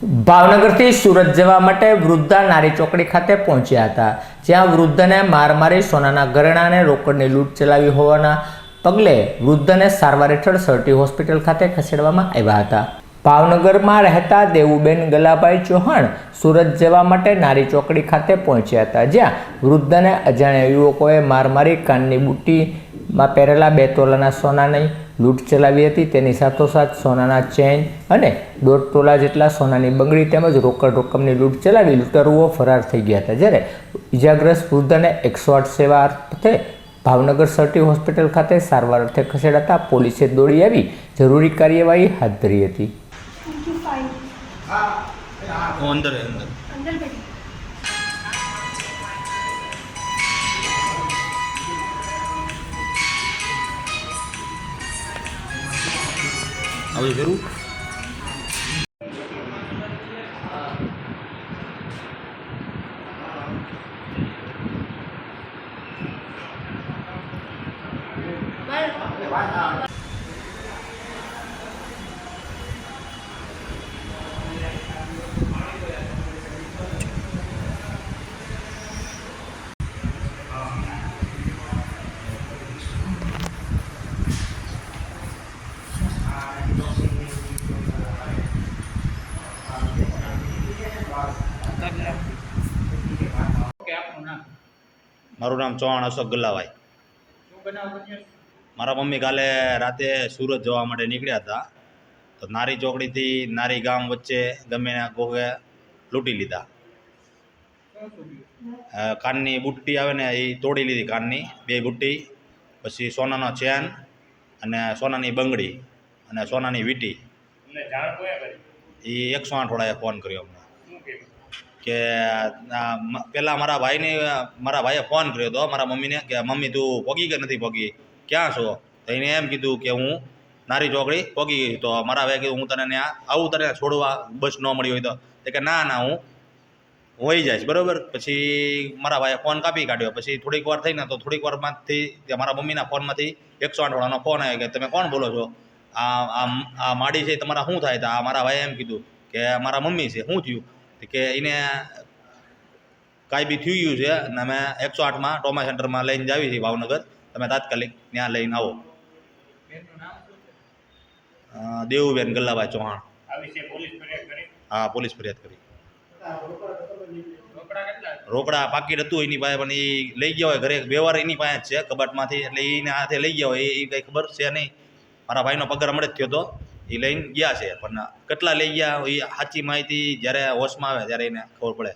ભાવનગરથી સુરત જવા માટે વૃદ્ધા નારી ચોકડી ખાતે પહોંચ્યા હતા. જ્યાં વૃદ્ધને માર મારી સોનાના ગરણા અને રોકડની લૂંટ ચલાવી હોવાના પગલે વૃદ્ધને સારવાર હેઠળ સરટી હોસ્પિટલ ખાતે ખસેડવામાં આવ્યા હતા. ભાવનગરમાં રહેતા દેવુબેન ગલાભાઈ ચૌહાણ સુરત જવા માટે નારી ચોકડી ખાતે પહોંચ્યા હતા, જ્યાં વૃદ્ધને અજાણ્યા યુવકોએ માર મારી કાનની બુટ્ટીમાં પહેરેલા બે તોલાના સોનાની લૂંટ ચલાવી હતી. તેની સાથોસાથ સોનાના ચેન અને દોઢ તોલા જેટલા સોનાની બંગડી તેમજ રોકડ રકમની લૂંટ ચલાવી લૂંટરુઓ ફરાર થઈ ગયા હતા. જ્યારે ઇજાગ્રસ્ત વૃદ્ધને એકસો આઠ સેવા અર્થે ભાવનગર સર્ટી હોસ્પિટલ ખાતે સારવાર અર્થે ખસેડાતા પોલીસે દોડી આવી. જરૂરી કાર્યવાહી હાથ ધરી હતી. આવજો જરૂર Bye. મારું નામ ચૌહાણ અશોક ગલ્લાભાઈ. મારા મમ્મી કાલે રાતે સુરત જવા માટે નીકળ્યા હતા. તો નારી ચોકડીથી નારી ગામ વચ્ચે ગમે કોકે લૂંટી લીધા. કાનની બુટ્ટી આવે ને એ તોડી લીધી કાનની બે બુટ્ટી પછી સોનાનો ચેન અને સોનાની બંગડી અને સોનાની વીંટી. એ એકસો આઠ વાળાએ ફોન કર્યો અમને. કે પહેલાં મારા ભાઈને, મારા ભાઈએ ફોન કર્યો હતો, મારા મમ્મીને કે, મમ્મી, તું પગી કે નથી પગી ક્યાં છો? તો એને એમ કીધું કે, હું નારી ચોકડી પગી ગઈ તો મારા ભાઈ કીધું, હું તને ત્યાં આવું, તને છોડવા બસ ન મળી હોય તો. કે, ના ના, હું હોઈ જાય બરાબર? પછી મારા ભાઈએ ફોન કાપી કાઢ્યો. પછી થોડીક વાર થઈને તો થોડીક વારમાંથી મારા મમ્મીના ફોનમાંથી એકસો આઠ વાળાનો ફોન આવ્યો કે, તમે કોણ બોલો છો? આ આ માડી છે, તમારા શું થાય? તો આ મારા ભાઈએ એમ કીધું કે, મારા મમ્મી છે શું થયું. કે એને કાંઈ બી થયું ગયું છે અને અમે એકસો આઠમાં ટ્રોમા સેન્ટરમાં લઈને જાવી છીએ ભાવનગર. તમે તાત્કાલિક ત્યાં લઈને આવો. દેવુબેન ગલ્લાભાઈ ચૌહાણ. હા, પોલીસ ફરિયાદ કરી. રોકડા પાકીટ હતું એની પાસે, પણ એ લઈ ગયા હોય ઘરે. વ્યવહાર એની પાસે જ છે, કબાટમાંથી. એટલે એને હાથે લઈ ગયા હોય, એ કંઈ ખબર છે નહીં. મારા ભાઈનો પગાર હમણાં જ થયો હતો એ લઈને ગયા છે. પણ કેટલા લઈ ગયા એ સાચી માહિતી જ્યારે હોશમાં આવે ત્યારે એને ખબર પડે.